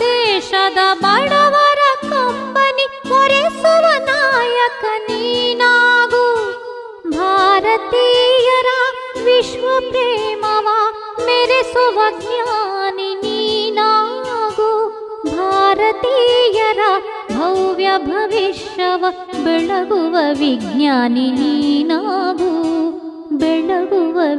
ದೇಶದ ಬಡವರ ಕಂಬನಿ ಒರೆಸುವ ನಾಯಕ ನೀನಾಗು ಭಾರತೀಯರ ವಿಶ್ವ ಪ್ರೇಮವ ಮೆರೆಸುವ ಜ್ಞಾನಿ ನೀನಾಗು ಭಾರತೀಯರ ಭವ್ಯ ಭವಿಷ್ಯವ ಬೆಳಗುವ ವಿಜ್ಞಾನಿ ನೀನಾಗು ಬೆಳಗುವ